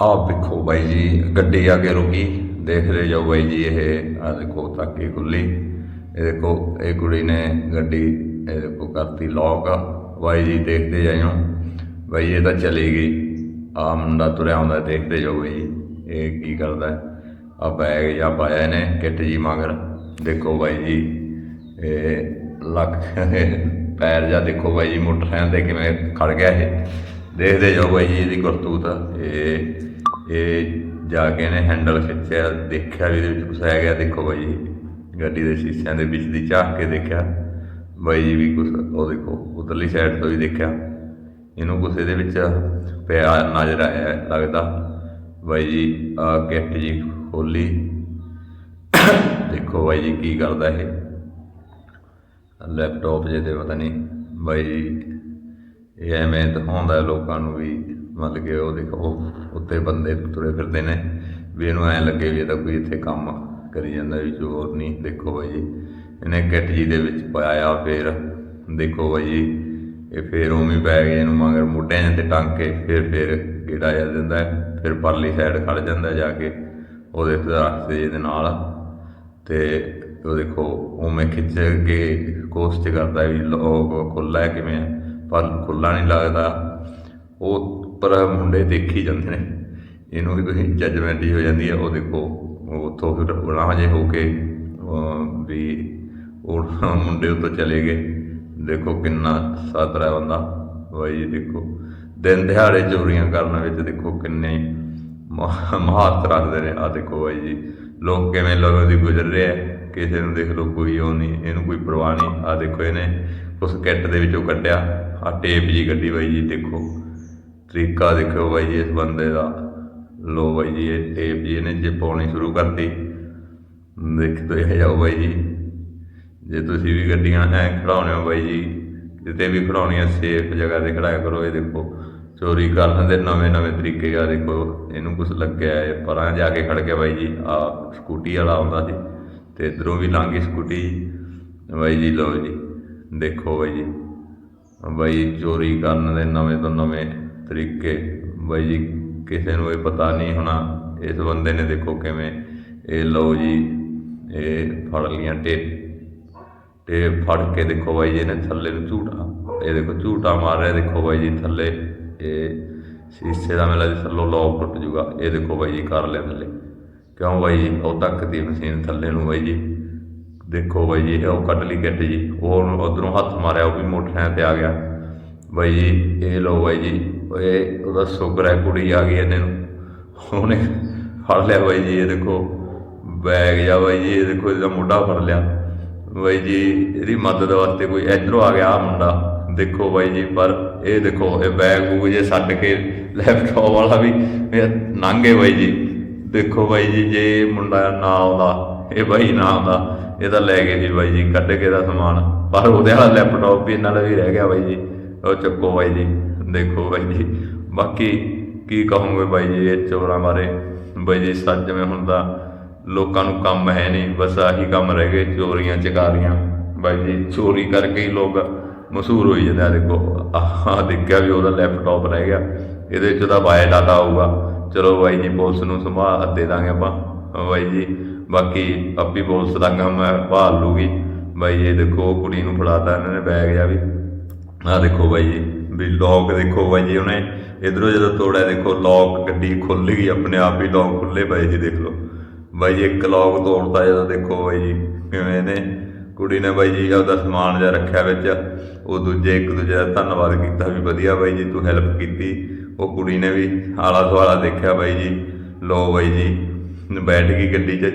ਆਪ ਵੇਖੋ ਬਾਈ ਜੀ, ਗੱਡੀ ਆ ਕੇ ਰੁਕੀ। ਦੇਖਦੇ ਜਾਓ ਬਾਈ ਜੀ, ਇਹ ਆ ਦੇਖੋ ਤਾਕੀ ਖੁੱਲੀ। ਇਹ ਦੇਖੋ, ਇਹ ਕੁੜੀ ਨੇ ਗੱਡੀ ਇਹ ਦੇਖੋ ਕਰਤੀ ਲੌਕ ਬਾਈ ਜੀ, ਦੇਖਦੇ ਜਾਇਓ। ਬਾਈ ਇਹ ਤਾਂ ਚਲੀ ਗਈ। ਆ ਮੁੰਡਾ ਤੁਰਿਆ ਆਉਂਦਾ, ਦੇਖਦੇ ਜਾਓ ਬਾਈ ਜੀ, ਇਹ ਕੀ ਕਰਦਾ। ਆ ਬੈਗ ਜਾਂ ਪਾਇਆ ਇਹਨੇ, ਕਿੱਟ ਜੀ ਮਗਰ। ਦੇਖੋ ਬਾਈ ਜੀ, ਇਹ ਲੱਕ ਪੈਰ ਜਾਂ ਦੇਖੋ ਬਾਈ ਜੀ, ਮੋਟਰਸਾਈਕਲ ਤੇ ਕਿਵੇਂ ਖੜ ਗਿਆ ਇਹ। ਦੇਖਦੇ ਜਾਓ ਬਾਈ ਜੀ ਇਹਦੀ ਕਰਤੂਤ ਇਹ ਇਹ ਜਾ ਕੇ ਇਹਨੇ ਹੈਂਡਲ ਖਿੱਚਿਆ, ਦੇਖਿਆ ਵੀ ਇਹਦੇ ਵਿੱਚ ਕੁਛ ਹੈਗਾ ਦੇਖੋ ਬਾਈ ਜੀ, ਗੱਡੀ ਦੇ ਸ਼ੀਸ਼ਿਆਂ ਦੇ ਵਿੱਚ ਦੀ ਝਾਕ ਕੇ ਦੇਖਿਆ। ਬਾਈ ਜੀ ਵੀ ਕੁਛ, ਉਹ ਦੇਖੋ, ਉਧਰਲੀ ਸਾਈਡ ਤੋਂ ਵੀ ਦੇਖਿਆ। ਇਹਨੂੰ ਕੁਛ ਇਹਦੇ ਵਿੱਚ ਪਿਆ ਨਜ਼ਰ ਆਇਆ, ਲੱਗਦਾ। ਬਾਈ ਜੀ, ਆ ਕਿੱਟ ਜੀ ਖੋਲੀ। ਦੇਖੋ ਬਾਈ ਜੀ ਕੀ ਕਰਦਾ ਇਹ। ਲੈਪਟਾਪ ਜੇ ਤੇ ਪਤਾ ਨਹੀਂ। ਬਾਈ ਜੀ ਇਹ ਐਵੇਂ ਦਿਖਾਉਂਦਾ ਲੋਕਾਂ ਨੂੰ ਵੀ ਮਤਲਬ ਕਿ ਉਹ ਦੇਖੋ ਉੱਤੇ ਬੰਦੇ ਤੁਰੇ ਫਿਰਦੇ ਨੇ ਵੀ ਇਹਨੂੰ ਐਂ ਲੱਗੇ ਵੀ ਇਹ ਤਾਂ ਕੋਈ ਇੱਥੇ ਕੰਮ ਕਰੀ ਜਾਂਦਾ ਵੀ ਚੋਰ ਨਹੀਂ। ਦੇਖੋ ਬਾਈ ਜੀ ਇਹਨੇ ਕਿੱਟ ਜੀ ਦੇ ਵਿੱਚ ਪਾਇਆ ਫਿਰ ਦੇਖੋ ਬਾਈ ਜੀ ਇਹ ਫਿਰ ਉਵੇਂ ਪੈ ਗਏ ਇਹਨੂੰ ਮਗਰ ਮੋਢਿਆਂ ਤੇ ਟੰਗ ਕੇ ਫਿਰ ਫਿਰ ਗੇੜਾ ਜਾ ਦਿੰਦਾ ਫਿਰ ਪਰਲੀ ਸਾਈਡ ਖੜ ਜਾਂਦਾ ਜਾ ਕੇ ਉਹਦੇ ਦਰਖਤ ਦੇ ਨਾਲ। ਤੇ ਉਹ ਦੇਖੋ ਉਵੇਂ ਖਿੱਚ ਕੇ ਕੋਸ਼ਿਸ਼ ਕਰਦਾ ਵੀ ਲੋਕ ਖੁੱਲਾ ਹੈ ਕਿਵੇਂ ਹੈ, ਪਰ ਖੁੱਲਾ ਨਹੀਂ ਲੱਗਦਾ। ਉਹ ਪਰ ਮੁੰਡੇ ਦੇਖੀ ਜਾਂਦੇ ਨੇ। ਇਹਨੂੰ ਵੀ ਤੁਸੀਂ ਜੱਜਮੈਂਟ ਹੀ ਹੋ ਜਾਂਦੀ ਹੈ ਉਹ ਦੇਖੋ ਉੱਥੋਂ ਫਿਰ ਉਲਾਹ ਜੇ ਹੋ ਕੇ ਵੀ ਉਹ ਮੁੰਡੇ ਉੱਤੋਂ ਚਲੇ ਗਏ। ਦੇਖੋ ਕਿੰਨਾ ਸਾਤਰਾ ਬੰਦਾ। ਬਾਈ ਜੀ ਦੇਖੋ, ਦਿਨ ਦਿਹਾੜੇ ਚੋਰੀਆਂ ਕਰਨ ਵਿੱਚ ਦੇਖੋ ਕਿੰਨੇ ਮਹਾ- ਮਹਾਰਤ ਰੱਖਦੇ ਨੇ। ਆ ਦੇਖੋ ਬਾਈ ਜੀ, ਲੋਕ ਕਿਵੇਂ ਲੋਕਾਂ ਦੀ ਗੁਜ਼ਰ ਰਹੇ ਆ। ਕਿਸੇ ਨੂੰ ਦੇਖ ਲਓ ਕੋਈ ਉਹ ਨਹੀਂ, ਇਹਨੂੰ ਕੋਈ ਪਰਵਾਹ ਨਹੀਂ। ਆ ਦੇਖੋ ਇਹਨੇ ਉਸ ਕਿੱਟ ਦੇ ਵਿੱਚੋਂ ਕੱਢਿਆ। ਆ ਟੇਪ ਜੀ ਗੱਡੀ ਬਾਈ ਜੀ, ਦੇਖੋ। ਤਰੀਕਾ ਦੇਖੋ ਬਾਈ ਜੀ, ਇਸ ਬੰਦੇ ਦਾ। ਲੋ ਬਾਈ ਜੀ, ਇਹ ਟੇਪ ਜੀ ਇਹਨੇ ਜੇ ਪਾਉਣੀ ਸ਼ੁਰੂ ਕਰਤੀ। ਦੇਖਦੇ ਇਹ ਜਾਓ ਬਾਈ ਜੀ। ਜੇ ਤੁਸੀਂ ਵੀ ਗੱਡੀਆਂ ਐ ਖੜਾਉਣੇ ਹੋ ਬਾਈ ਜੀ ਕਿਤੇ ਵੀ ਖੜਾਉਣੀਆਂ ਸੇਫ ਜਗ੍ਹਾ ਤੇ ਖੜਾਇਆ ਕਰੋ। ਇਹ ਦੇਖੋ, ਚੋਰੀ ਕਰਨ ਦੇ ਨਵੇਂ ਨਵੇਂ ਤਰੀਕੇ ਆ, ਦੇਖੋ। ਇਹਨੂੰ ਕੁਝ ਲੱਗਿਆ ਹੈ, ਪਰਾਂ ਜਾ ਕੇ ਖੜ ਗਿਆ ਬਾਈ ਜੀ। ਆ ਸਕੂਟੀ ਵਾਲਾ ਆਉਂਦਾ ਸੀ ਤੇ ਇਧਰੋਂ ਵੀ ਲੰਘੀ ਸਕੂਟੀ ਬਾਈ ਜੀ, ਲਓ ਜੀ। ਦੇਖੋ ਬਾਈ ਜੀ। ਬਾਈ ਚੋਰੀ ਕਰਨ ਦੇ ਨਵੇਂ ਤੋਂ ਨਵੇਂ ਤਰੀਕੇ। ਬਾਈ ਜੀ ਕਿਸੇ ਨੂੰ ਇਹ ਪਤਾ ਨਹੀਂ ਹੋਣਾ, ਇਸ ਬੰਦੇ ਨੇ ਦੇਖੋ ਕਿਵੇਂ ਇਹ ਲਓ ਜੀ, ਇਹ ਫੜ ਲੀਆਂ ਟੇਪ ਤੇ ਫੜ ਕੇ ਦੇਖੋ ਬਾਈ ਜੀ ਨੇ ਥੱਲੇ ਨੂੰ ਝੂਟਾ, ਇਹ ਦੇਖੋ ਝੂਟਾ ਮਾਰ ਰਿਹਾ, ਦੇਖੋ ਬਾਈ ਜੀ ਥੱਲੇ ਇਹ ਸ਼ੀਸ਼ੇ ਦਾ ਮੇਲਾ ਜੀ ਥੱਲੋਂ ਲੋਕ ਟੁੱਟ ਜੂਗਾ ਇਹ ਦੇਖੋ ਬਾਈ ਜੀ ਕਰ ਲਿਆ ਥੱਲੇ। ਕਿਉਂ ਬਾਈ ਜੀ? ਉਹ ਤੱਕ ਦੀ ਮਸ਼ੀਨ ਥੱਲੇ ਨੂੰ ਬਾਈ ਜੀ। ਦੇਖੋ ਬਾਈ ਜੀ ਉਹ ਕੱਢ ਲਈ ਕਿੱਟ ਜੀ। ਉਹ ਉਧਰੋਂ ਹੱਥ ਮਾਰਿਆ, ਉਹ ਵੀ ਮੋਟਰਸਾਈਕਲ ਤੇ ਆ ਗਿਆ। ਬਾਈ ਜੀ, ਇਹ ਲੋ ਬਾਈ ਜੀ, ਇਹ ਉਹਦਾ ਸ਼ੁਕਰ ਹੈ, ਕੁੜੀ ਆ ਗਈ ਇਹਨੇ ਨੂੰ। ਉਹਨੇ ਫੜ ਲਿਆ ਬਾਈ ਜੀ, ਇਹ ਦੇਖੋ, ਬੈਗ ਜਾ ਬਾਈ ਜੀ, ਇਹ ਦੇਖੋ, ਇਹਦਾ ਮੁੰਡਾ ਫੜ ਲਿਆ। ਬਾਈ ਜੀ, ਇਹਦੀ ਮਦਦ ਵਾਸਤੇ ਕੋਈ ਇਧਰੋਂ ਆ ਗਿਆ ਆ ਮੁੰਡਾ। ਦੇਖੋ ਬਾਈ ਜੀ, ਪਰ ਇਹ ਦੇਖੋ, ਇਹ ਬੈਗ ਬੂਗ ਜੇ ਛੱਡ ਕੇ ਲੈਪਟਾਪ ਵਾਲਾ ਵੀ ਇਹ ਲੰਘੇ ਬਾਈ ਜੀ। ਦੇਖੋ ਬਾਈ ਜੀ, ਜੇ ਮੁੰਡਾ ਨਾ ਆਉਂਦਾ, ਇਹ ਬਾਈ ਨਾ ਆਉਂਦਾ। ਇਹ ਤਾਂ ਲੈ ਗਏ ਜੀ ਬਾਈ ਜੀ, ਕੱਢ ਕੇ ਦਾ ਸਮਾਨ। ਪਰ ਉਹਦੇ ਵਾਲਾ ਲੈਪਟਾਪ ਵੀ ਇਹਨਾਂ ਦਾ ਵੀ ਰਹਿ ਗਿਆ ਬਾਈ ਜੀ। ਉਹ ਚੱਕੋ ਬਾਈ ਜੀ, ਦੇਖੋ ਬਾਈ ਜੀ। ਬਾਕੀ ਕੀ ਕਹੋਗੇ ਬਾਈ ਜੀ, ਇਹ ਚੋਰਾਂ ਬਾਰੇ। ਬਾਈ ਜੀ, ਸੱਚ ਜਿਵੇਂ ਹੁੰਦਾ, ਲੋਕਾਂ ਨੂੰ ਕੰਮ ਹੈ ਨਹੀਂ, ਬਸ ਆਹੀ ਕੰਮ ਰਹਿ ਗਏ, ਚੋਰੀਆਂ ਚਕਾਰੀਆਂ ਬਾਈ ਜੀ, ਚੋਰੀ ਕਰਕੇ ਹੀ ਲੋਕ ਮਸ਼ਹੂਰ ਹੋਈ ਜਾਂਦੇ ਆ, ਦੇਖੋ। ਆਹ ਦੇਖਿਆ ਵੀ ਉਹਦਾ ਲੈਪਟਾਪ ਰਹਿ ਗਿਆ। ਇਹਦੇ ਚ ਤਾਂ ਬਾਇਓ ਡਾਟਾ ਆਊਗਾ ਚਲੋ ਬਾਈ ਜੀ, ਪੁਲਿਸ ਨੂੰ ਸੰਭਾਲ ਦੇ ਦਾਂਗੇ ਆਪਾਂ। ਬਾਈ ਜੀ ਬਾਕੀ ਆਪੀ ਪੁਲਿਸ ਦਾ ਕੰਮ ਹੈ, ਭਾਲ ਲੂਗੀ ਬਾਈ ਇਹ ਦੇਖੋ, ਉਹ ਕੁੜੀ ਨੂੰ ਫੜਾਤਾ ਇਹਨਾਂ ਨੇ ਬੈਗ ਜਾ ਵੀ। ਆ ਦੇਖੋ ਬਾਈ ਜੀ, ਵੀ ਲੋਕ ਦੇਖੋ ਬਾਈ ਜੀ ਉਹਨੇ। ਇਧਰੋਂ ਜਦੋਂ ਤੋੜਿਆ, ਦੇਖੋ ਲੋਕ ਗੱਡੀ ਖੁੱਲ ਗਈ, ਆਪਣੇ ਆਪ ਹੀ ਲੋਕ ਖੁੱਲੇ ਬਾਈ ਜੀ, ਦੇਖ ਲਓ। ਬਾਈ ਜੀ ਇੱਕ ਲੋਕ ਤੋੜਤਾ ਜਦੋਂ ਦੇਖੋ ਬਾਈ ਜੀ, ਕਿਵੇਂ ਨੇ ਕੁੜੀ ਨੇ ਬਾਈ ਜੀ ਉਹਦਾ ਸਮਾਨ ਜਿਹਾ ਰੱਖਿਆ ਵਿੱਚ, ਉਹ ਦੂਜੇ ਇੱਕ ਦੂਜੇ ਦਾ ਧੰਨਵਾਦ ਕੀਤਾ ਵੀ ਵਧੀਆ ਬਾਈ ਜੀ, ਤੂੰ ਹੈਲਪ ਕੀਤੀ। ਉਹ ਕੁੜੀ ਨੇ ਵੀ ਆਲਾ ਦੁਆਲਾ ਦੇਖਿਆ ਬਾਈ ਜੀ। ਲੋ ਬਾਈ ਜੀ, ਬੈਠ ਗਈ ਗੱਡੀ 'ਚ